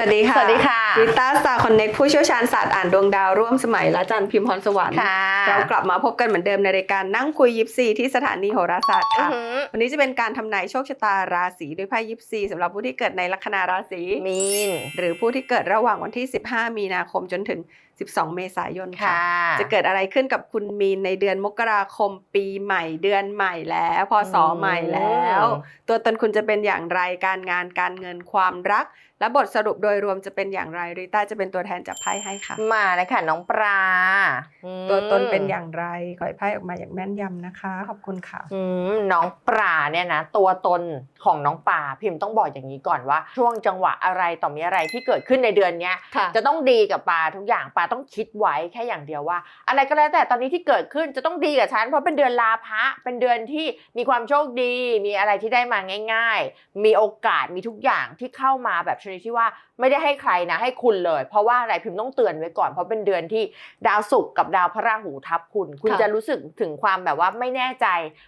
สวัสดีค่ะ สวัสดีค่ะริต้าสตาร์คอนเน็กผู้เชี่ยวชาญศาสตร์อ่านดวงดาวร่วมสมัยและจันทร์พิมพ์พรสวรรค์ค่ะเรากลับมาพบกันเหมือนเดิมในรายการนั่งคุยยิปซีที่สถานีโหราศาสตร์อือค่ะหือวันนี้จะเป็นการทำนายโชคชะตาราศีด้วยไพ่ยิปซีสำหรับผู้ที่เกิดในลัคนาราศีมีน หรือผู้ที่เกิดระหว่างวันที่ 15 มีนาคมจนถึง 12 เมษายนค่ะค่ะจะเกิดอะไรขึ้นกับคุณมีนในเดือนมกราคมปีใหม่เดือนใหม่แล้วพศใหม่แล้ว ตัวตนคุณจะเป็นอย่างไรการงานการเงินความรัก และบทสรุปโดยรวมจะเป็นอย่างไรริต้าจะเป็นตัวแทนจับไพ่ให้ค่ะ มาเลยค่ะน้องปลาอืมตัวตนเป็นอย่างไรขอให้ไพ่ออกมาอย่างแม่นยำนะคะ ขอบคุณค่ะอืมน้องปลาเนี่ยนะตัวตนของน้องปลาพิมพ์ต้องบอกอย่างนี้ก่อนว่า ช่วงจังหวะอะไรต่อมีอะไรที่เกิดขึ้นในเดือนเนี้ยค่ะจะต้องดีกับปลาทุกอย่างปลาต้องคิดไว้แค่อย่างเดียวว่า อะไรก็แล้วแต่ตอนนี้ที่เกิดขึ้นจะต้องดีกับฉันเพราะเป็นเดือนลาภะเป็นเดือนที่มีความโชคดี มีอะไรที่ได้มาง่าย ๆ มีโอกาสมีทุกอย่างที่เข้ามาแบบชนิดที่ว่าไม่ได้ให้ใครนะให้คุณเลย เพราะว่าอะไรพิมพ์ต้องเตือนไว้ก่อนเพราะเป็นเดือนที่ดาวศุกร์กับดาวพระราหูทับคุณ คุณค่ะจะรู้สึกถึงความแบบว่าไม่แน่ใจ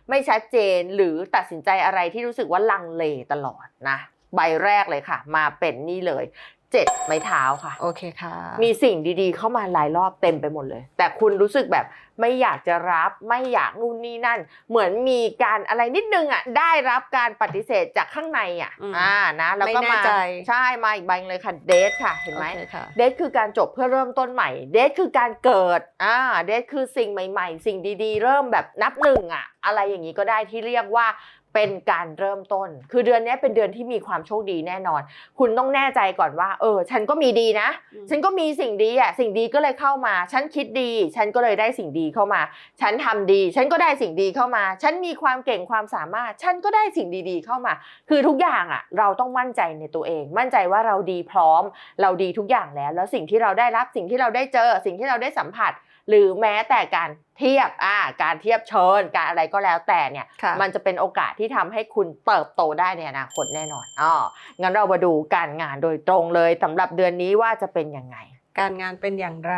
ไม่ชัดเจนหรือตัดสินใจอะไรที่รู้สึกว่าลังเลตลอดนะใบแรกเลยค่ะ มาเป็นนี่เลย เจ็ดไม้เท้าค่ะ โอเคค่ะ มีสิ่งดีๆ เข้ามาหลายรอบเต็มไปหมดเลย แต่คุณรู้สึกแบบไม่อยากจะรับไม่อยากนู่นนี่นั่น เหมือนมีการอะไรนิดนึงอะได้รับการปฏิเสธจากข้างในอะอืมอ่านะแล้วก็ไม่แน่มาใจใช่มาอีกใบหนึ่งเลยค่ะเดทค่ะเห็นไหมโอเคค่ะเดทคือการจบเพื่อเริ่มต้นใหม่เดทคือการเกิดอ่าเดทคือสิ่งใหม่ ๆ สิ่งดีๆ เริ่มแบบนับหนึ่งอะอะไรอย่างนี้ก็ได้ที่เรียกว่า เป็นการเริ่มต้น คือเดือนนี้เป็นเดือนที่มีความโชคดีแน่นอน คุณต้องแน่ใจก่อนว่า เออ ฉันก็มีดีนะอืมฉันก็มีสิ่งดีอะ สิ่งดีก็เลยเข้ามา ฉันคิดดี ฉันก็เลยได้สิ่งดีเข้ามา ฉันทำดี ฉันก็ได้สิ่งดีเข้ามา ฉันมีความเก่งความสามารถ ฉันก็ได้สิ่งดีๆเข้ามา คือทุกอย่างอะ เราต้องมั่นใจในตัวเอง มั่นใจว่าเราดีพร้อม เราดีทุกอย่างแล้ว แล้วสิ่งที่เราได้รับ สิ่งที่เราได้เจอ สิ่งที่เราได้สัมผัส หรือแม้แต่การเทียบอ่าการเทียบเชิญการอะไรก็แล้วแต่เนี่ยค่ะมันจะเป็นโอกาสที่ทำให้คุณเติบโตได้ในอนาคตแน่นอนอ๋องั้นเรามาดูการงานโดยตรงเลยสำหรับเดือนนี้ว่าจะเป็นยังไง การงานเป็นอย่างไร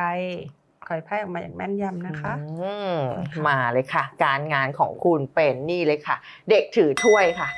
ขอให้ไพ่ออกมาอย่างแม่นยำนะคะ อืมมาเลยค่ะ การงานของคุณเป็นนี่เลยค่ะ เด็กถือถ้วยค่ะ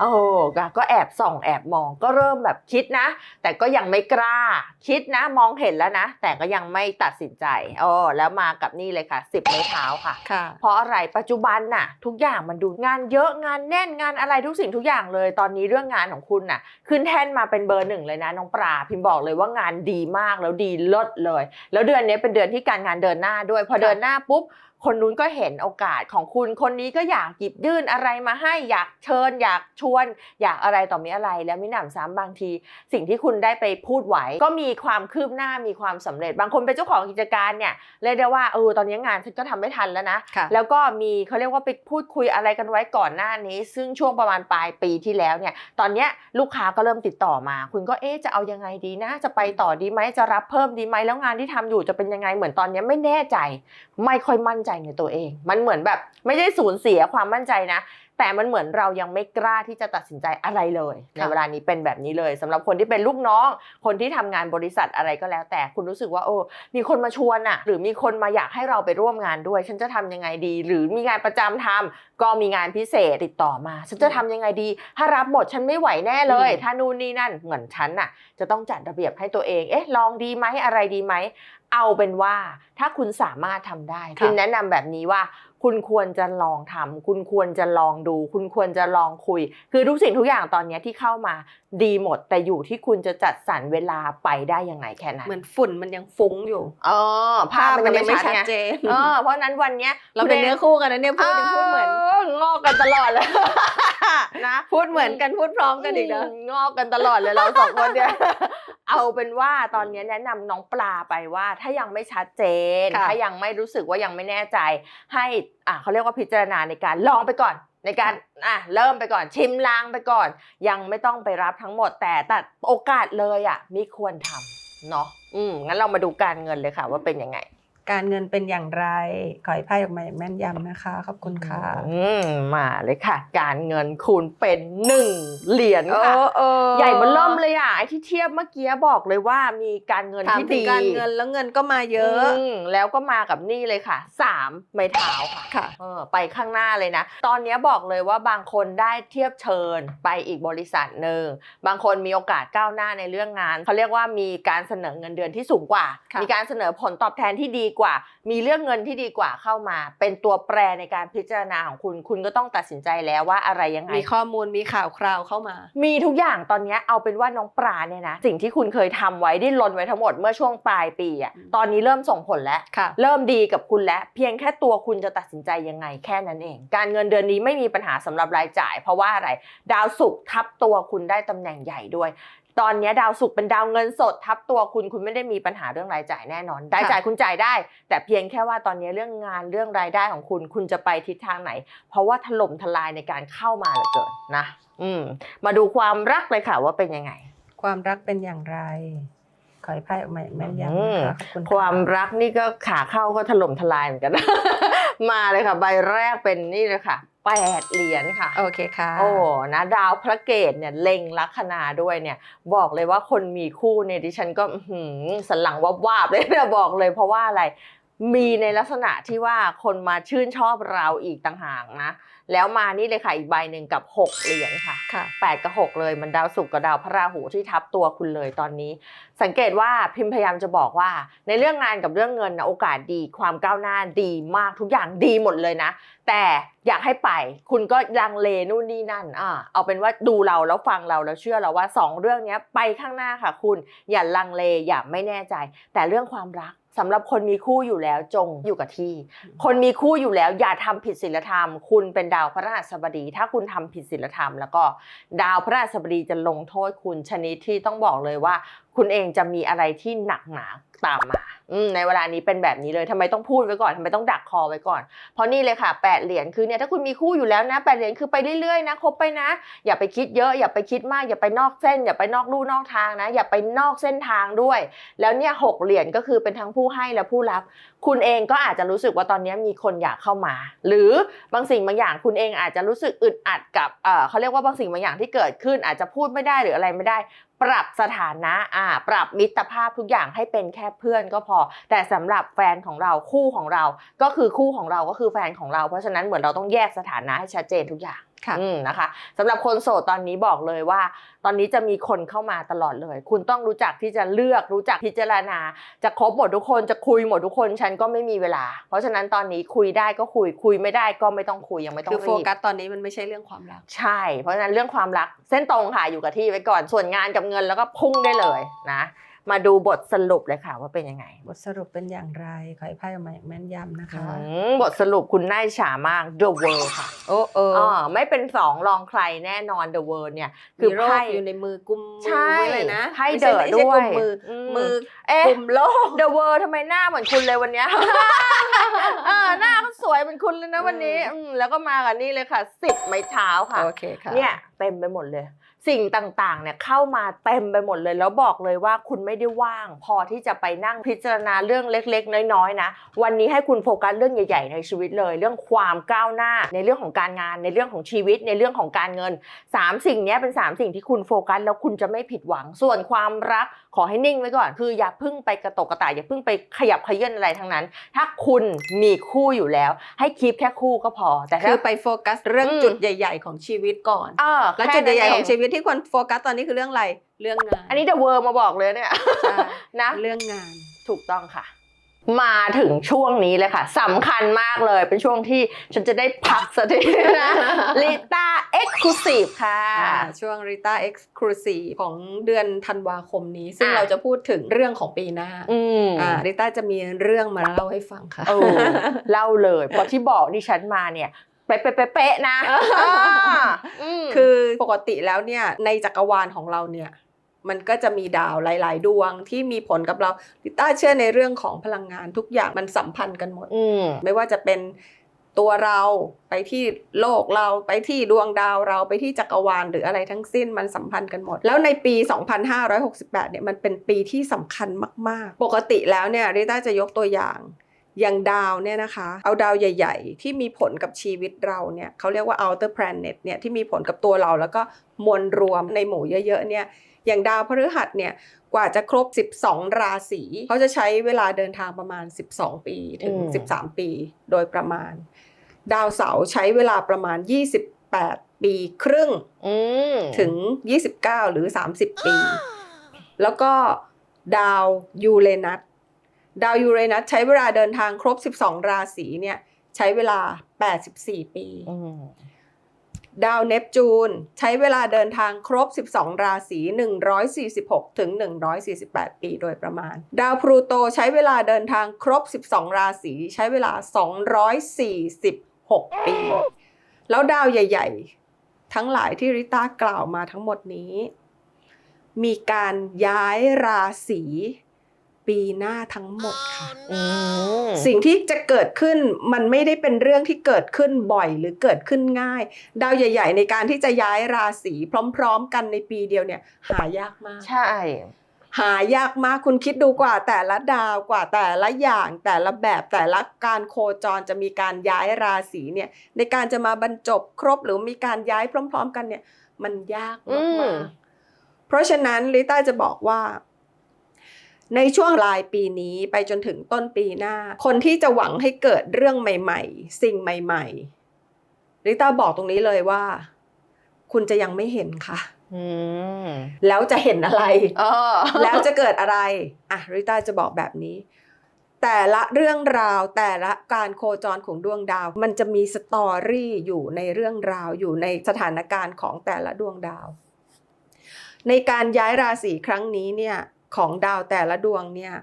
โอ้ก็ก็แอบส่องแอบมองก็เริ่มแบบคิดนะ แต่ก็ยังไม่กล้า คิดนะมองเห็นแล้วนะ แต่ก็ยังไม่ตัดสินใจโอ้แล้วมากับนี่เลยค่ะสิบไม้เท้าค่ะค่ะ เพราะอะไรปัจจุบันน่ะ ทุกอย่างมันดูงานเยอะงานแน่นงานอะไรทุกสิ่งทุกอย่างเลย ตอนนี้เรื่องงานของคุณน่ะ ขึ้นแท่นมาเป็นเบอร์หนึ่งเลยนะน้องปลาพิมพ์บอกเลยว่างานดีมากแล้วดีเลิศเลย แล้วเดือนนี้เป็นเดือนที่การงานเดินหน้าด้วย พอค่ะเดินหน้าปุ๊บ คนนู้นก็เห็นโอกาสของคุณ คนนี้ก็อยากหยิบยื่นอะไรมาให้ อยากเชิญ อยากชวน อยากอะไรต่อมีอะไร แล้วมิหนำซ้ำบางที สิ่งที่คุณได้ไปพูดไหวก็มีความคืบหน้ามีความสำเร็จ บางคนเป็นเจ้าของกิจการเนี่ยเรียกได้ว่าเออตอนนี้งานฉันก็ทำไม่ทันแล้วนะค่ะแล้วก็มีเขาเรียกว่าไปพูดคุยอะไรกันไว้ก่อนหน้านี้ ซึ่งช่วงประมาณปลายปีที่แล้วเนี่ย ตอนเนี้ยลูกค้าก็เริ่มติดต่อมา คุณก็เอ๊ะจะเอายังไงดีนะ จะไปต่อดีไหมจะรับเพิ่มดีไหมแล้วงานที่ทำอยู่จะเป็นยังไงเหมือนตอนเนี้ยไม่แน่ใจ ไม่ค่อยมั่นใจในตัวเอง มันเหมือนแบบไม่ได้สูญเสียความมั่นใจนะ แต่มันเหมือนเรายังไม่กล้าที่จะตัดสินใจอะไรเลยในค่ะเวลานี้เป็นแบบนี้เลยสำหรับคนที่เป็นลูกน้อง คนที่ทำงานบริษัทอะไรก็แล้ว แต่คุณรู้สึกว่าโอ้มีคนมาชวนอะหรือมีคนมาอยากให้เราไปร่วมงานด้วย ฉันจะทำยังไงดี หรือมีงานประจำทำก็มีงานพิเศษติดต่อมา ฉันจะทำยังไงดี ถ้ารับหมดฉันไม่ไหวแน่เลยอืมถ้านู่นนี่นั่นเหมือนฉันน่ะ จะต้องจัดระเบียบให้ตัวเอง เอ๊ะ ลองดีไหมอะไรดีไหม เอาเป็นว่าถ้าคุณสามารถทำได้ค่ะพิมแนะนำแบบนี้ว่า คุณควรจะลองทำคุณควรจะลองดู คุณควรจะลองคุย คือทุกสิ่งทุกอย่างตอนเนี้ยที่เข้ามาดีหมด แต่อยู่ที่คุณจะจัดสรรเวลาไปได้ยังไงแค่นั้นเหมือนฝุ่นมันยังฟุ้งอยู่เออภาพมันยังไม่ชัดไงเจนเออเพราะฉะนั้นวันเนี้ยเราเป็นเนื้อคู่กันนะเนี่ยพูดยังพูดเหมือนงอกกันตลอดเลยนะพูดเหมือนกันพูดพร้อมกันอีกนะมงอกกันตลอดเลยเราสองคนเนี่ยเอาเป็นว่าตอนนี้แนะนำน้องปลาไปว่าถ้ายังไม่ชัดเจนค่ะถ้ายังไม่รู้สึกว่ายังไม่แน่ใจ ให้อะเขาเรียกว่าพิจารณาในการลองไปก่อนในการอะเริ่มไปก่อนชิมลางไปก่อน ยังไม่ต้องไปรับทั้งหมด แต่แต่โอกาสเลยอะไม่ควรทำเนาะอืมงั้นเรามาดูการเงินเลยค่ะว่าเป็นยังไง การเงินเป็นอย่างไร ขอให้ไพ่ออกมาอย่างแม่นยำนะคะ ขอบคุณค่ะอืมมาเลยค่ะ การเงินคุณเป็นหนึ่งเหรียญค่ะเออใหญ่เบนเริ่มเลยอะไอ้ที่เทียบเมื่อกี้บอกเลยว่ามีการเงินถามที่ถึงดีการเงินแล้วเงินก็มาเยอะมแล้วก็มากับนี่เลยค่ะสามไม้เท้าค่ะค่ะเออไปข้างหน้าเลยนะ ตอนนี้บอกเลยว่าบางคนได้เทียบเชิญไปอีกบริษัทหนึ่งบางคนมีโอกาสก้าวหน้าในเรื่องงานเขาเรียกว่ามีการเสนอเงินเดือนที่สูงกว่าค่ะมีการเสนอผลตอบแทนที่ดีกว่า มีเรื่องเงินที่ดีกว่าเข้ามา เป็นตัวแปรในการพิจารณาของคุณ คุณก็ต้องตัดสินใจแล้วว่าอะไรยังไง มีข้อมูลมีข่าวคราวเข้ามา มีทุกอย่างตอนเนี้ยเอาเป็นว่าน้องปลาเนี่ยนะสิ่งที่คุณเคยทำไว้ดิ้นรนไว้ทั้งหมดเมื่อช่วงปลายปีอะอืมตอนนี้เริ่มส่งผลแล้วค่ะเริ่มดีกับคุณแล้ว เพียงแค่ตัวคุณจะตัดสินใจยังไงแค่นั้นเอง การเงินเดือนนี้ไม่มีปัญหาสำหรับรายจ่าย เพราะว่าอะไรดาวศุกร์ทับตัวคุณได้ตำแหน่งใหญ่ด้วย ตอนนี้ดาวศุกร์เป็นดาวเงินสดทับตัวคุณคุณไม่ได้มีปัญหาเรื่องรายจ่ายแน่นอนรายจ่ายคุณจ่ายได้ แต่เพียงแค่ว่าตอนนี้เรื่องงานเรื่องรายได้ของคุณ คุณจะไปทิศทางไหน เพราะว่าถล่มทลายในการเข้ามาเหลือเกินนะอืมมาดูความรักเลยค่ะว่าเป็นยังไง ความรักเป็นอย่างไรขอให้ไพ่ออกมาอย่างแม่นยำอืมนะคะขอบคุณะความรักนี่ก็ขาเข้าก็ถล่มทลายเหมือนกัน มาเลยค่ะ ใบแรกเป็นนี่เลยค่ะ แปดเหรียญค่ะ โอเคค่ะ โอ้ นะ ดาวพระเกตเนี่ยเล็งลัคนาด้วยเนี่ย บอกเลยว่าคนมีคู่เนี่ยดิฉันก็อื้อหือสันหลังวับวาบเลยเนี่ยบอกเลยเพราะว่าอะไร มีในลักษณะที่ว่าคนมาชื่นชอบเราอีกต่างหากนะ แล้วมานี่เลยค่ะอีกใบหนึ่งกับหกเหรียญค่ะค่ะแปดกับหกเลยมันดาวศุกร์กับดาวพระราหูที่ทับตัวคุณเลยตอนนี้ สังเกตว่าพิมพ์พยายามจะบอกว่า ในเรื่องงานกับเรื่องเงินนะโอกาสดีความก้าวหน้าดีมากทุกอย่างดีหมดเลยนะ แต่อยากให้ไป คุณก็ลังเลนู่นนี่นั่นอ่าเอาเป็นว่าดูเราแล้วฟังเราแล้วเชื่อเราว่าสองเรื่องเนี้ยไปข้างหน้าค่ะ คุณอย่าลังเลอย่าไม่แน่ใจ แต่เรื่องความรัก สำหรับคนมีคู่อยู่แล้วจงอยู่กับที่ คนมีคู่อยู่แล้วอย่าทำผิดศีลธรรม คุณเป็นดาวพระราชบดี ถ้าคุณทำผิดศีลธรรม แล้วก็ดาวพระราชบดีจะลงโทษคุณชนิดที่ต้องบอกเลยว่า คุณเองจะมีอะไรที่หนักหนาตามมาอในเวลานี้เป็นแบบนี้เลยทำไมต้องพูดไว้ก่อนทำไมต้องดักคอไว้ก่อน เพราะนี่เลยค่ะแปดเหรียญคือเนี่ยถ้าคุณมีคู่อยู่แล้วนะแปดเหรียญคือไปเรื่อยๆนะคบไปนะ อย่าไปคิดเยอะอย่าไปคิดมาก อย่าไปนอกเส้น อย่าไปนอกลู่นอกทางนะ อย่าไปนอกเส้นทางด้วย แล้วเนี่ยหกเหรียญก็คือเป็นทั้งผู้ให้และผู้รับ คุณเองก็อาจจะรู้สึกว่าตอนนี้มีคนอยากเข้ามา หรือบางสิ่งบางอย่างคุณเองอาจจะรู้สึกอึดอัดกับอ่อเขาเรียกว่าบางสิ่งบางอย่างที่เกิดขึ้นอาจจะพูดไม่ได้หรืออะไรไม่ได้ ปรับสถานะอ่าปรับมิตรภาพทุกอย่างให้เป็นแค่เพื่อนก็พอ แต่สำหรับแฟนของเราคู่ของเรา ก็คือคู่ของเราก็คือแฟนของเรา เพราะฉะนั้นเหมือนเราต้องแยกสถานะให้ชัดเจนทุกอย่าง นะคะสำหรับคนโสดตอนนี้บอกเลยว่า ตอนนี้จะมีคนเข้ามาตลอดเลย คุณต้องรู้จักที่จะเลือกรู้จักพิจารณา จะคบหมดทุกคนจะคุยหมดทุกคนฉันก็ไม่มีเวลา เพราะฉะนั้นตอนนี้คุยได้ก็คุยคุยไม่ได้ก็ไม่ต้องคุยยังไม่ต้อคืงอโฟรีบกัสตอนนี้มันไม่ใช่เรื่องความรัก ใช่ เพราะฉะนั้นเรื่องความรักเส้นตรงค่ะอยู่กับที่ไว้ก่อนส่วนงานกับเงินแล้วก็พุ่งได้เลยนะ มาดูบทสรุปเลยค่ะว่าเป็นยังไง บทสรุปเป็นอย่างไร ขอให้ไพ่ออกมาอย่างแม่นยำนะคะ อืมบทสรุปคุณน่าอิจฉามาก The World ค่ะโอ้เอออ๋อไม่เป็นสองรองใครแน่นอน The World เนี่ย คืคืออไพ่ไพ่อยู่ในมือกุมมืใช่อไว้เลยนะไพ่ไม่เดใช่อะไม่ใช่ด้วยกุมมืออมมือเอ๊ะ กุมโลก The World ทำไมหน้าเหมือนคุณเลยวันเนี้ย เออหน้าก็สวยเหมือนคุณเลยนะวันนี้อืมแล้วก็มากับนี่เลยค่ะสิบไม้เท้าค่ะ โอเคค่ะเนี่ยเต็มไปหมดเลย สิ่งต่างๆ เนี่ยเข้ามาเต็มไปหมดเลย แล้วบอกเลยว่าคุณไม่ได้ว่าง พอที่จะไปนั่งพิจารณาเรื่องเล็ก ๆ น้อยๆนะวันนี้ให้คุณโฟกัสเรื่องใหญ่ ๆ ในชีวิตเลย เรื่องความก้าวหน้า ในเรื่องของการงาน ในเรื่องของชีวิต ในเรื่องของการเงินสามสิ่งเนี้ยเป็นสามสิ่งที่คุณโฟกัสแล้วคุณจะไม่ผิดหวังส่วนความรัก ขอให้นิ่งไว้ก่อน คืออย่าเพิ่งไปกระตกกระต่ายอย่าเพิ่งไปขยับขยื่นอะไรทั้งนั้น ถ้าคุณมีคู่อยู่แล้ว ให้คีปแค่คู่ก็พอ แต่คืถ้าอไปโฟกัสเรื่องอืมจุดใหญ่ ๆ ของชีวิตก่อนเออแล้วค่จุดใหญ่ๆนั้นของชีวิตที่ควรโฟกัสตอนนี้คือเรื่องอะไร เรื่องงาน อันนี้เดอะเวิร์มาบอกเลยเนี่ยใช่นะเรื่องงานถูกต้องค่ะ มาถึงช่วงนี้เลยค่ะสำคัญมากเลยเป็นช่วงที่ฉันจะได้พักสักทีนะลิต้าเอ็กซ์คลูซีฟค่ะอ่าช่วง Rita Exclusive ของเดือนธันวาคมนี้ ซึ่งอะเราจะพูดถึงเรื่องของปีหน้าอืมอ่าริต้าจะมีเรื่องมาเล่าให้ฟังค่ะเออเล่าเลยเพราะที่บอกดิฉันมาเนี่ยเป๊ะเป๊ะเป๊ะเป๊ะนะอ่ามคือปกติแล้วเนี่ยในจักรวาลของเราเนี่ย มันก็จะมีดาวหลาย ๆ ดวงที่มีผลกับเราริต้าเชื่อในเรื่องของพลังงานทุกอย่างมันสัมพันธ์กันหมด อืมไม่ว่าจะเป็นตัวเราไปที่โลกเราไปที่ดวงดาวเราไปที่จักรวาลหรืออะไรทั้งสิ้นมันสัมพันธ์กันหมด แล้วในปี 2568 เนี่ยมันเป็นปีที่สำคัญมาก ๆ ปกติแล้วเนี่ยริต้าจะยกตัวอย่างอย่างดาวเนี่ยนะคะ เอาดาวใหญ่ ๆ ที่มีผลกับชีวิตเราเนี่ยเขาเรียกว่า outer planet เนี่ยที่มีผลกับตัวเราแล้วก็มวลรวมในหมู่เยอะ ๆ เนี่ย อย่างดาวพฤหัสเนี่ยกว่าจะครบ 12 ราศีเขาจะใช้เวลาเดินทางประมาณ 12 ปีถึงอืม13 ปีโดยประมาณ ดาวเสาร์ใช้เวลาประมาณ 28 ปีครึ่งอืมถึง 29 หรือ 30 ปี แล้วก็ดาวยูเรนัสดาวยูเรนัสใช้เวลาเดินทางครบ 12 ราศีเนี่ยใช้เวลา 84 ปีอืม ดาวเนปจูน ใช้เวลาเดินทางครบ 12 ราศี 146 ถึง 148 ปีโดยประมาณ ดาวพลูโตใช้เวลาเดินทางครบ 12 ราศี ใช้เวลา 246 ปี แล้วดาวใหญ่ ๆ ทั้งหลายที่ริต้ากล่าวมาทั้งหมดนี้ มีการย้ายราศี ปีหน้าทั้งหมดค่ะอืมสิ่งที่จะเกิดขึ้นมันไม่ได้เป็นเรื่องที่เกิดขึ้นบ่อยหรือเกิดขึ้นง่าย ดาวใหญ่ ๆ ในการที่จะย้ายราศีพร้อม ๆ กันในปีเดียวเนี่ย หายากมาก ใช่ หายากมากคุณคิดดูกว่าแต่ละดาวกว่าแต่ละอย่างแต่ละแบบแต่ละการโคจรจะมีการย้ายราศีเนี่ยในการจะมาบรรจบครบหรือมีการย้ายพร้อม ๆ กันเนี่ย มันยากอืมามกๆเพราะฉะนั้นลิต้าจะบอกว่า ในช่วงปลายปีนี้ไปจนถึงต้นปีหน้า คนที่จะหวังให้เกิดเรื่องใหม่ ๆ สิ่งใหม่ๆลิต้าบอกตรงนี้เลยว่า คุณจะยังไม่เห็นค่ะอืมแล้วจะเห็นอะไรอ๋อแล้วจะเกิดอะไรอะริต้าจะบอกแบบนี้ แต่ละเรื่องราวแต่ละการโคจรของดวงดาว มันจะมีสตอรี่อยู่ในเรื่องราวอยู่ในสถานการณ์ของแต่ละดวงดาว ในการย้ายราศีครั้งนี้เนี่ย ของดาวแต่ละดวงเนี่ย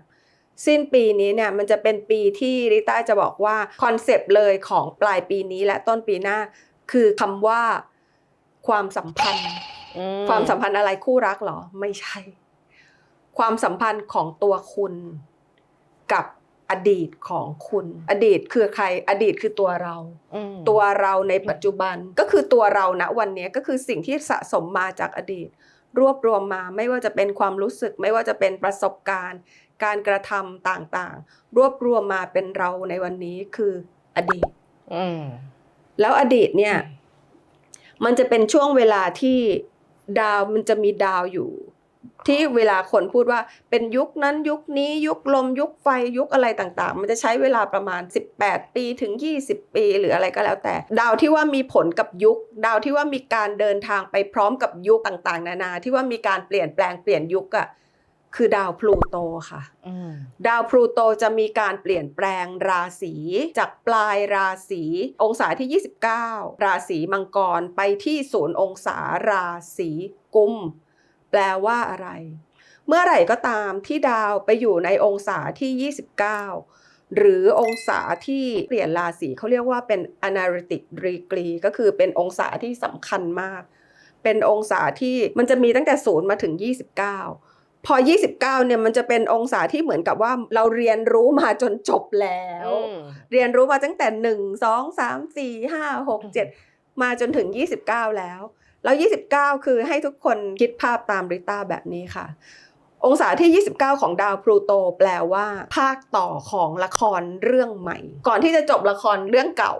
สิ้นปีนี้เนี่ยมันจะเป็นปีที่ริต้าจะบอกว่าคอนเซปต์เลยของปลายปีนี้และต้นปีหน้า คือคำว่าความสัมพันธ์อืความสัมพันธ์อะไรคู่รักเหรอ ไม่ใช่ ความสัมพันธ์ของตัวคุณกับอดีตของคุณ อดีตคือใคร อดีตคือตัวเราอืมตัวเราในปัจจุบันก็คือตัวเราณวันนี้ก็คือสิ่งที่สะสมมาจากอดีต รวบรวมมาไม่ว่าจะเป็นความรู้สึก ไม่ว่าจะเป็นประสบการณ์ การกระทำต่างๆ รวบรวมมาเป็นเราในวันนี้คืออดีตอืมแล้วอดีตเนี่ย มันจะเป็นช่วงเวลาที่ดาวมันจะมีดาวอยู่ ที่เวลาคนพูดว่าเป็นยุคนั้นยุคนี้ยุคลมยุคไฟยุคอะไรต่างๆ มันจะใช้เวลาประมาณ 18 ปีถึง 20 ปี หรืออะไรก็แล้วแต่ ดาวที่ว่ามีผลกับยุค ดาวที่ว่ามีการเดินทางไปพร้อมกับยุคต่างๆ นานา ที่ว่ามีการเปลี่ยนแปลงเปลี่ยนยุคอะคือดาวพลูโตค่ะดาวพลูโตจะมีการเปลี่ยนแปลงราศีจากปลายราศีองศาที่ 29 ราศีมังกรไปที่ศูนย์องศาราศีกุม แปลว่าอะไร เมื่อไหร่ก็ตามที่ดาวไปอยู่ในองศาที่ 29 หรือองศาที่เปลี่ยนราศีเขาเรียกว่าเป็น analytic degree ก็คือเป็นองศาที่สำคัญมาก เป็นองศาที่มันจะมีตั้งแต่ศูนย์มาถึง 29 พอ 29 เนี่ยมันจะเป็นองศาที่เหมือนกับว่าเราเรียนรู้มาจนจบแล้วอืมเรียนรู้มาตั้งแต่ 1 2 3 4 5 6 7 มาจนถึง 29 แล้ว แล้ว 29 คือให้ทุกคนคิดภาพตามริต้าแบบนี้ค่ะ องศาที่ 29 ของดาวพลูโต แปลว่า ภาคต่อของละครเรื่องใหม่ ก่อนที่จะจบละครเรื่องเก่า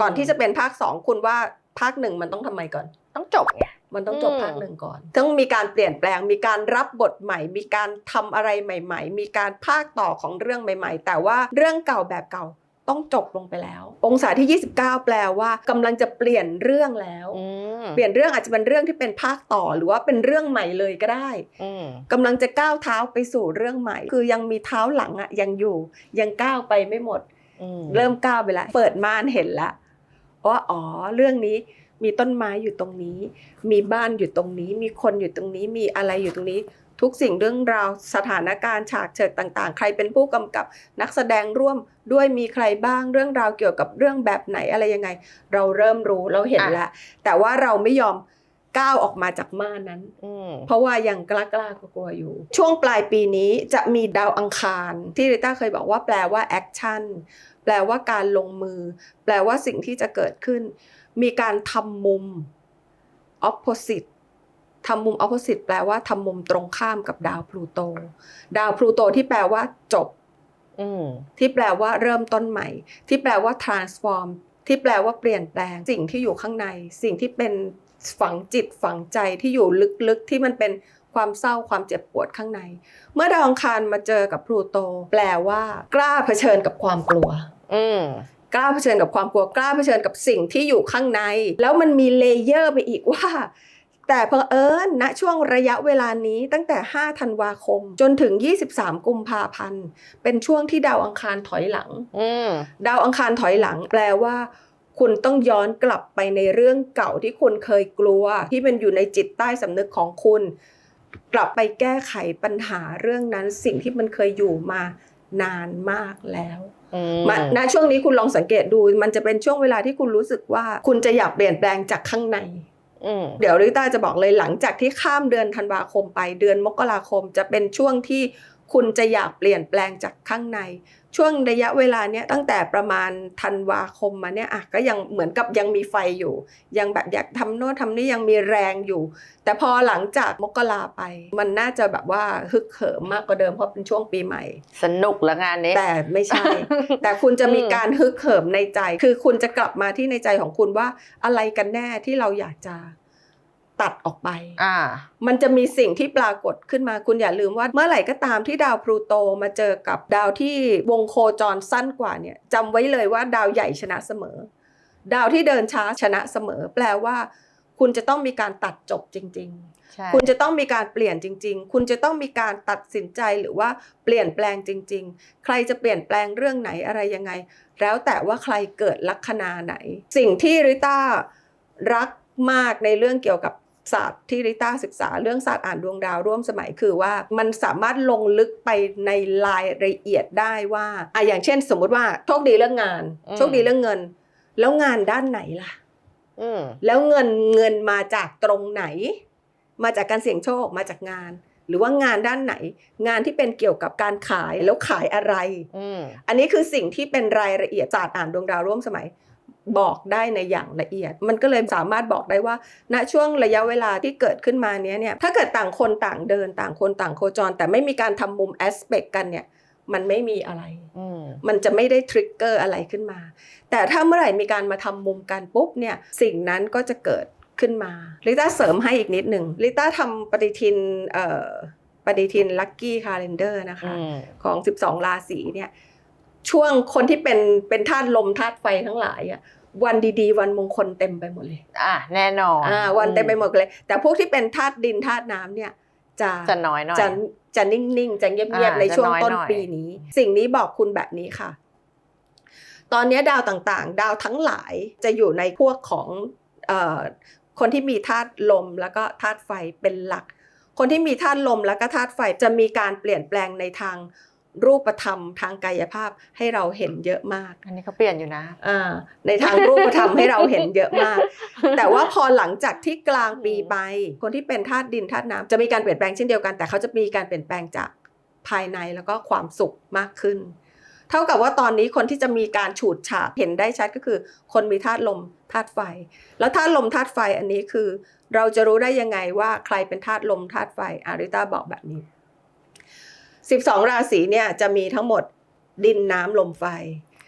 ก่อนที่จะเป็นภาค 2 คุณว่าภาคหนึ่งมันต้องทำไมก่อน ต้องจบไงมันต้องจบอืมภาคหนึ่งก่อน ต้องมีการเปลี่ยนแปลง มีการรับบทใหม่ มีการทำอะไรใหม่ ๆ มีการภาคต่อของเรื่องใหม่ ๆ แต่ว่าเรื่องเก่าแบบเก่า ต้องจบลงไปแล้ว องศาที่ 29 แปลว่ากำลังจะเปลี่ยนเรื่องแล้วอืมเปลี่ยนเรื่องอาจจะเป็นเรื่องที่เป็นภาคต่อหรือว่าเป็นเรื่องใหม่เลยก็ได้อืมกำลังจะก้าวเท้าไปสู่เรื่องใหม่ คือยังมีเท้าหลังอะยังอยู่ ยังก้าวไปไม่หมดอืมเริ่มก้าวไปแล้วเปิดม่านเห็นละว่าอ๋อเรื่องนี้มีต้นไม้อยู่ตรงนี้ มีบ้านอยู่ตรงนี้ มีคนอยู่ตรงนี้มีอะไรอยู่ตรงนี้ ทุกสิ่งเรื่องราวสถานการณ์ฉากเฉิดต่างๆ ใครเป็นผู้กำกับนักแสดงร่วมด้วยมีใครบ้างเรื่องราวเกี่ยวกับเรื่องแบบไหนอะไรยังไง เราเริ่มรู้เราเห็นแล้ว แต่ว่าเราไม่ยอมก้าวออกมาจากม่านนั้นอืมเพราะว่ายังกล้ากล้ากลัวๆอยู่ ช่วงปลายปีนี้จะมีดาวอังคาร ที่ริต้าเคยบอกว่าแปลว่าแอคชั่นแปลว่าการลงมือ แปลว่าสิ่งที่จะเกิดขึ้น มีการทำมุม opposite ทำมุม opposite แปลว่าทำมุมตรงข้ามกับดาวพลูโต ดาวพลูโตที่แปลว่าจบอืมที่แปลว่าเริ่มต้นใหม่ ที่แปลว่า transform ที่แปลว่าเปลี่ยนแปลง สิ่งที่อยู่ข้างใน สิ่งที่เป็นฝังจิตฝังใจที่อยู่ลึกๆ ที่มันเป็นความเศร้าความเจ็บปวดข้างใน เมื่อดาวอังคารมาเจอกับพลูโต แปลว่า กล้าเผชิญกับความกลัว อืมกล้าเผชิญกับความกลัวกล้าเผชิญกับสิ่งที่อยู่ข้างใน แล้วมันมีเลเยอร์ไปอีกว่า แต่เผอิญณช่วงระยะเวลานี้ตั้งแต่ 5 ธันวาคม จนถึง 23 กุมภาพันธ์ เป็นช่วงที่ดาวอังคารถอยหลังอืมดาวอังคารถอยหลัง แปลว่า คุณต้องย้อนกลับไปในเรื่องเก่าที่คุณเคยกลัว ที่เป็นอยู่ในจิตใต้สำนึกของคุณ กลับไปแก้ไขปัญหาเรื่องนั้นสิ่งที่มันเคยอยู่มานานมากแล้วอืมมาณช่วงนี้คุณลองสังเกตดู มันจะเป็นช่วงเวลาที่คุณรู้สึกว่า คุณจะอยากเปลี่ยนแปลงจากข้างในอืม เดี๋ยวริต้าจะบอกเลยหลังจากที่ข้ามเดือนธันวาคมไปเดือนมกราคมจะเป็นช่วงที่คุณจะอยากเปลี่ยนแปลงจากข้างใน ช่วงระยะเวลาเนี้ยตั้งแต่ประมาณธันวาคมมาเนี่ยอะก็ยังเหมือนกับยังมีไฟอยู่ ยังแบบอยากทำโน่นทำนี่ยังมีแรงอยู่ แต่พอหลังจากมกราไป มันน่าจะแบบว่าฮึกเหิมมากกว่าเดิมเพราะเป็นช่วงปีใหม่ สนุกละงานนี้ แต่ไม่ใช่ แต่คุณจะมีอืมการฮึกเหิมในใจ คือคุณจะกลับมาที่ในใจของคุณว่าอะไรกันแน่ที่เราอยากจะ ตัดออกไป อ่า มันจะมีสิ่งที่ปรากฏขึ้นมาคุณอย่าลืมว่าเมื่อไหร่ก็ตามที่ดาวพลูโตมาเจอกับดาวที่วงโคจรสั้นกว่าเนี่ยจำไว้เลยว่าดาวใหญ่ชนะเสมอ ดาวที่เดินช้าชนะเสมอ แปลว่า คุณจะต้องมีการตัดจบจริงๆใช่คุณจะต้องมีการเปลี่ยนจริง ๆ คุณจะต้องมีการตัดสินใจหรือว่าเปลี่ยนแปลงจริง ๆ ใครจะเปลี่ยนแปลงเรื่องไหนอะไรยังไง แล้วแต่ว่าใครเกิดลัคนาไหน สิ่งที่ริต้ารักมากในเรื่องเกี่ยวกับ ศาสตร์ที่ริต้าศึกษาเรื่องศาสตร์อ่านดวงดาวร่วมสมัยคือว่า มันสามารถลงลึกไปในรายละเอียดได้ว่าอะอย่างเช่น สมมุติว่าโชคดีเรื่องงาน โชคดีเรื่องเงิน แล้วงานด้านไหนล่ะอืมแล้วเงินเงินมาจากตรงไหน มาจากการเสี่ยงโชคมาจากงาน หรือว่างานด้านไหน งานที่เป็นเกี่ยวกับการขายแล้วขายอะไรอืมอันนี้คือสิ่งที่เป็นรายละเอียดศาสตร์อ่านดวงดาวร่วมสมัย บอกได้ในอย่างละเอียด มันก็เลยสามารถบอกได้ว่า ณช่วงระยะเวลาที่เกิดขึ้นมาเนี้ยเนี่ยถ้าเกิดต่างคนต่างเดินต่างคนต่างโคจร แต่ไม่มีการทำมุมแอสเปกกันเนี่ยมันไม่มีอะไรอืมมันจะไม่ได้ทริกเกอร์อะไรขึ้นมา แต่ถ้าเมื่อไหร่มีการมาทำมุมกันปุ๊บเนี่ย สิ่งนั้นก็จะเกิดขึ้นมา ลิต้าเสริมให้อีกนิดหนึ่ง ลิต้าทำปฏิทินเอ่อปฏิทินลัคกี้คาล endar นะคะอืมของ 12 ราศีเนี่ย ช่วงคนที่เป็นเป็นธาตุลมธาตุไฟทั้งหลายอะ วันดีๆ วันมงคลเต็มไปหมดเลย อะแน่นอนอ่าวันเต็มไปหมดเลย แต่พวกที่เป็นธาตุดินธาตุน้ำเนี่ยจะจะน้อยหน่อยจะจะนิ่งๆ จะเงียบอ่าๆในช่วงจะน้อยต้นหน่อยปีนี้ สิ่งนี้บอกคุณแบบนี้ค่ะ ตอนนี้ดาวต่างๆ ดาวทั้งหลายจะอยู่ในพวกของเอ่อคนที่มีธาตุลมแล้วก็ธาตุไฟเป็นหลัก คนที่มีธาตุลมแล้วก็ธาตุไฟจะมีการเปลี่ยนแปลงในทาง รูปธรรมทางกายภาพให้เราเห็นเยอะมาก อันนี้เขาเปลี่ยนอยู่นะอ่าในทางรูปธรรมให้เราเห็นเยอะมาก แต่ว่าพอหลังจากที่กลางปีไป คนที่เป็นธาตุดินธาตุน้ำจะมีการเปลี่ยนแปลงเช่นเดียวกัน แต่เขาจะมีการเปลี่ยนแปลงจากภายในแล้วก็ความสุขมากขึ้น เท่ากับว่าตอนนี้คนที่จะมีการฉูดฉาดเห็นได้ชัดก็คือ คนมีธาตุลมธาตุไฟ แล้วธาตุลมธาตุไฟอันนี้คือ เราจะรู้ได้ยังไงว่าใครเป็นธาตุลมธาตุไฟอาริต้าบอกแบบนี้ 12 ราศีเนี่ยจะมีทั้งหมดดินน้ำลมไฟ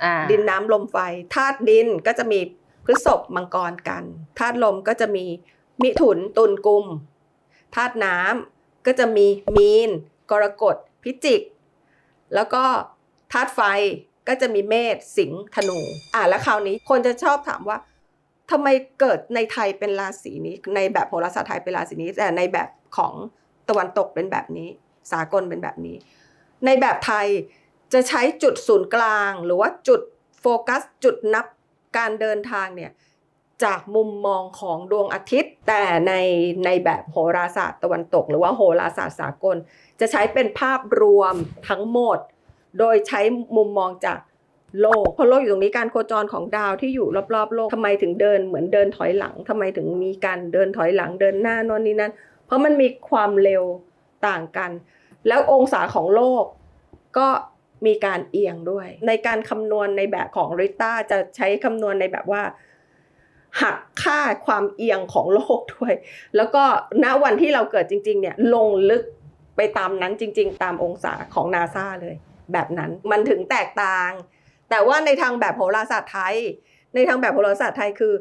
อ่าดินน้ำลมไฟธาตุดินก็จะมีพฤษภมังกรกันธาตุลมก็จะมีมิถุนตุลกุมธาตุน้ำก็จะมีมีน กรกฎพิจิก แล้วก็ธาตุไฟก็จะมีเมษสิงห์ธนู อะแล้วคราวนี้คนจะชอบถามว่าทำไมเกิดในไทยเป็นราศีนี้ ในแบบโหราศาสตร์ไทยเป็นราศีนี้ แต่ในแบบของตะวันตกเป็นแบบนี้ สากลเป็นแบบนี้ ในแบบไทยจะใช้จุดศูนย์กลาง หรือว่าจุดโฟกัส จุดนับการเดินทางเนี่ยจากมุมมองของดวงอาทิตย์ แต่ในในแบบโหราศาสตร์ตะวันตก หรือว่าโหราศาสตร์สากล จะใช้เป็นภาพรวมทั้งหมด โดยใช้มุมมองจากโลกเพราะโลกอยู่ตรงนี้การโคจรของดาวที่อยู่รอบๆ โลกทำไมถึงเดินเหมือนเดินถอยหลังทำไมถึงมีการเดินถอยหลังเดินหน้าโนนนี่นั่นเพราะมันมีความเร็ว ต่างกัน แล้วองศาของโลกก็มีการเอียงด้วย ในการคำนวณในแบบของริต้าจะใช้คำนวณในแบบว่า หักค่าความเอียงของโลกด้วย แล้วก็ณวันที่เราเกิดจริง ๆ เนี่ยลงลึกไปตามนั้นจริง ๆ ตามองศาของนาซาเลย แบบนั้นมันถึงแตกต่าง แต่ว่าในทางแบบโหราศาสตร์ไทย ในทางแบบโหราศาสตร์ไทยคือ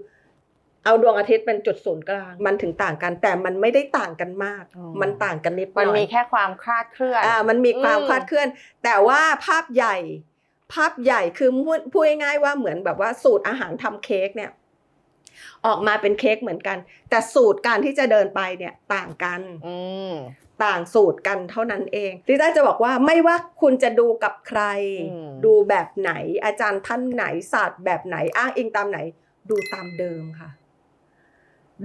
เอาดวงอาทิตย์เป็นจุดศูนย์กลาง มันถึงต่างกัน แต่มันไม่ได้ต่างกันมากอืมมันต่างกันนิดหมันน่อยมีแค่ความคลาดเคลื่อน อ่ามันมีความอืม คลาดเคลื่อน แต่ว่าภาพใหญ่ ภาพใหญ่คือพูดพูดง่ายๆว่าเหมือนแบบว่าสูตรอาหารทำเค้กเนี่ย ออกมาเป็นเค้กเหมือนกัน แต่สูตรการที่จะเดินไปเนี่ยต่างกัน อืมต่างสูตรกันเท่านั้นเองลิต้าจะบอกว่าไม่ว่าคุณจะดูกับใครอืมดูแบบไหน อาจารย์ท่านไหนศาสตร์แบบไหนอ้างอิงตามไหน ดูตามเดิมค่ะ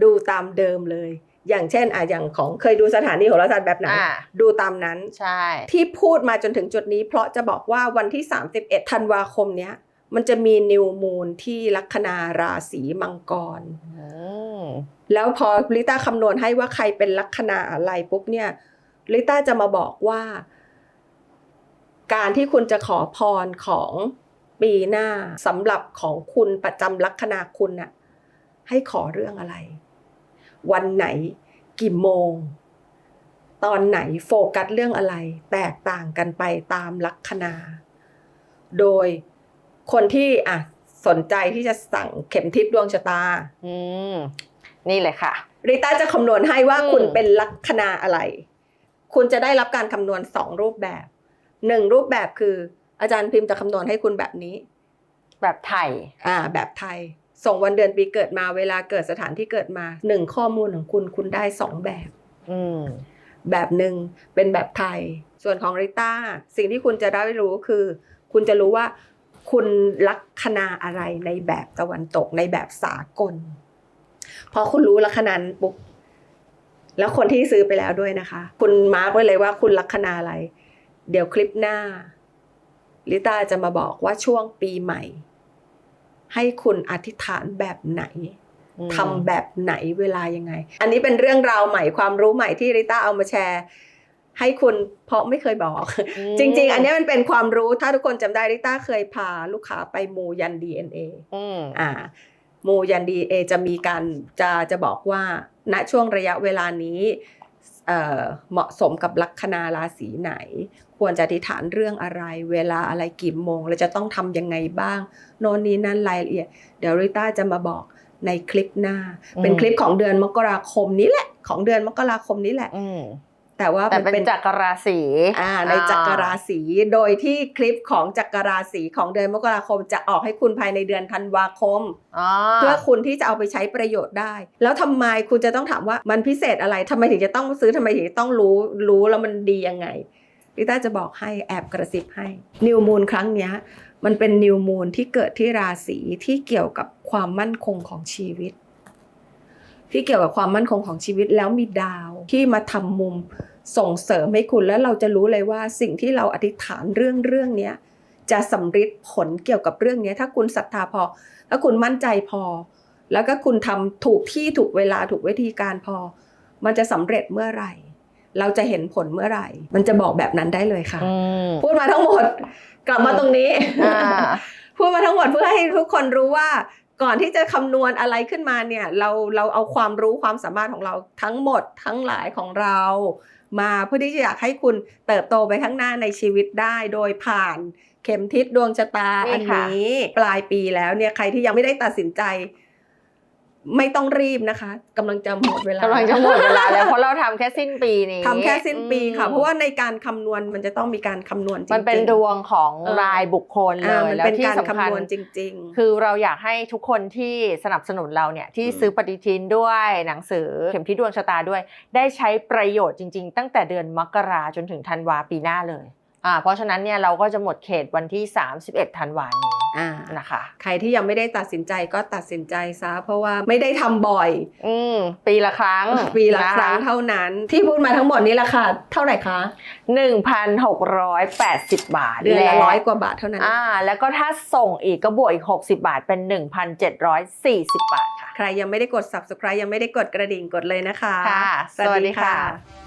ดูตามเดิมเลย อย่างเช่นอะอย่างของเคยดูสถานีโหราศาสตร์แบบไหนอ่า ดูตามนั้น ใช่ ที่พูดมาจนถึงจุดนี้ เพราะจะบอกว่าวันที่ 31 ธันวาคมเนี้ย มันจะมีนิวมูนที่ลัคนาราศีมังกร อืม แล้วพอลิต้าคำนวณให้ว่าใครเป็นลัคนาอะไรปุ๊บเนี่ยลิต้าจะมาบอกว่า การที่คุณจะขอพรของปีหน้าสำหรับของคุณประจำลัคนาคุณน่ะให้ขอเรื่องอะไร วันไหน กี่โมง ตอนไหนโฟกัสเรื่องอะไร แตกต่างกันไปตามลัคนา โดยคนที่อะสนใจที่จะสั่งเข็มทิศดวงชะตา อืมนี่เลยค่ะ ริต้าจะคำนวณให้ว่าอืมคุณเป็นลัคนาอะไร คุณจะได้รับการคำนวณสองรูปแบบหนึ่งรูปแบบคือ อาจารย์พิมพ์จะคำนวณให้คุณแบบนี้ แบบไทย อ่า แบบไทย ส่งวันเดือนปีเกิดมาเวลาเกิดสถานที่เกิดมาหนึ่งข้อมูลของคุณคุณได้สองแบบอืมแบบหนึ่งเป็นแบบไทย ส่วนของริต้าสิ่งที่คุณจะได้รู้คือ คุณจะรู้ว่าคุณลัคนาอะไรในแบบตะวันตกในแบบสากล พอคุณรู้ลัคนานั้นปุ๊บแล้วคนที่ซื้อไปแล้วด้วยนะคะ คุณมาร์กไว้เลยว่าคุณลัคนาอะไร เดี๋ยวคลิปหน้าลิต้าจะมาบอกว่าช่วงปีใหม่ ให้คุณอธิษฐานแบบไหนอืมทำแบบไหนเวลายังไง อันนี้เป็นเรื่องราวใหม่ความรู้ใหม่ที่ริต้าเอามาแชร์ให้คุณเพราะไม่เคยบอกมจริง ๆ อันนี้มันเป็นความรู้ถ้าทุกคนจำได้ริต้าเคยพาลูกค้าไปมูยัน DNA อืมอ่ามูยัน DNA จะมีการจะจะบอกว่าณช่วงระยะเวลานี้เอ่อเหมาะสมกับลัคนาราศีไหน ควรจะอธิษฐานเรื่องอะไร เวลาอะไรกี่โมงเราจะต้องทำยังไงบ้าง โน่นนี้นั่นรายละเอียด เดี๋ยวริต้าจะมาบอกในคลิปหน้า เป็นคลิปของเดือนมกราคมนี้แหละ ของเดือนมกราคมนี้แหละอืมแต่ว่าแต่มันเป็นเป็นจักรราศีอ่าในจักรราศีโดยที่คลิปของจักรราศีของเดือนมกราคมจะออกให้คุณภายในเดือนธันวาคมอ๋อเพื่อคุณที่จะเอาไปใช้ประโยชน์ได้ แล้วทำไมคุณจะต้องถามว่ามันพิเศษอะไรทำไมถึงจะต้องซื้อทำไมถึงจะต้องรู้รู้แล้วมันดียังไง ลิต้าจะบอกให้แอบกระซิบให้นิวมูนครั้งนี้มันเป็นนิวมูนที่เกิดที่ราศีที่เกี่ยวกับความมั่นคงของชีวิต ที่เกี่ยวกับความมั่นคงของชีวิตแล้วมีดาวที่มาทำมุมส่งเสริมให้คุณแล้วเราจะรู้เลยว่าสิ่งที่เราอธิษฐานเรื่องเรื่องนี้จะสำฤทธิ์ผลเกี่ยวกับเรื่องนี้ถ้าคุณศรัทธาพอ ถ้าคุณมั่นใจพอ แล้วก็คุณทำถูกที่ถูกเวลาถูกวิธีการพอ มันจะสำเร็จเมื่อไหร่ เราจะเห็นผลเมื่อไหร่ มันจะบอกแบบนั้นได้เลยค่ะอืมพูดมาทั้งหมดกลับมาตรงนี้อ่าพูดมาทั้งหมดเพื่อให้ทุกคนรู้ว่าก่อนที่จะคำนวณอะไรขึ้นมาเนี่ยเราเราเอาความรู้ความสามารถของเราทั้งหมดทั้งหลายของเรา มาเพื่อที่จะอยากให้คุณเติบโตไปข้างหน้าในชีวิตได้โดยผ่านเข็มทิศดวงชะตานี่อันค่ะนี้ ปลายปีแล้วเนี่ยใครที่ยังไม่ได้ตัดสินใจ ไม่ต้องรีบนะคะกำลังจะหมดเวลากำลังจะหมดเวลาแล้วเพราะเราทำแค่สิ้นปีนี้ทำแค่สิ้นปีค่ะอืมเพราะว่าในการคำนวณมันจะต้องมีการคำนวณจริงๆมันเป็นดวงของเออรายบุคคลเลอ่ายมันแล้วเป็นที่การสำคัญคำนวณจริง ๆ คือเราอยากให้ทุกคนที่สนับสนุนเราเนี่ยที่อืมซื้อปฏิทินด้วยหนังสือเข็มทิศดวงชะตาด้วย ได้ใช้ประโยชน์จริง ๆ ตั้งแต่เดือนมกราจนถึงธันวาปีหน้าเลยอ่าเพราะฉะนั้นเนี่ยเราก็จะหมดเขตวันที่ 31ธันวานี้อ่า นะคะ ใครที่ยังไม่ได้ตัดสินใจก็ตัดสินใจซะเพราะว่าไม่ได้ทำบ่อย อืมปีละครั้ง ปีละครั้งเท่านั้น ที่พูดมาทั้งหมดนี้ราคาเท่าไหร่คะหนึ่งพันหกร้อยแปดสิบบาทเดือนละแวร้อยกว่าบาทเท่านั้นอ่าแล้วก็ถ้าส่งอีกก็บวกอีก 60 บาทเป็น 1,740 บาทค่ะ ใครยังไม่ได้กด subscribe ยังไม่ได้กดกระดิ่งกดเลยนะคะ ค่ะ สวัสดีค่ะ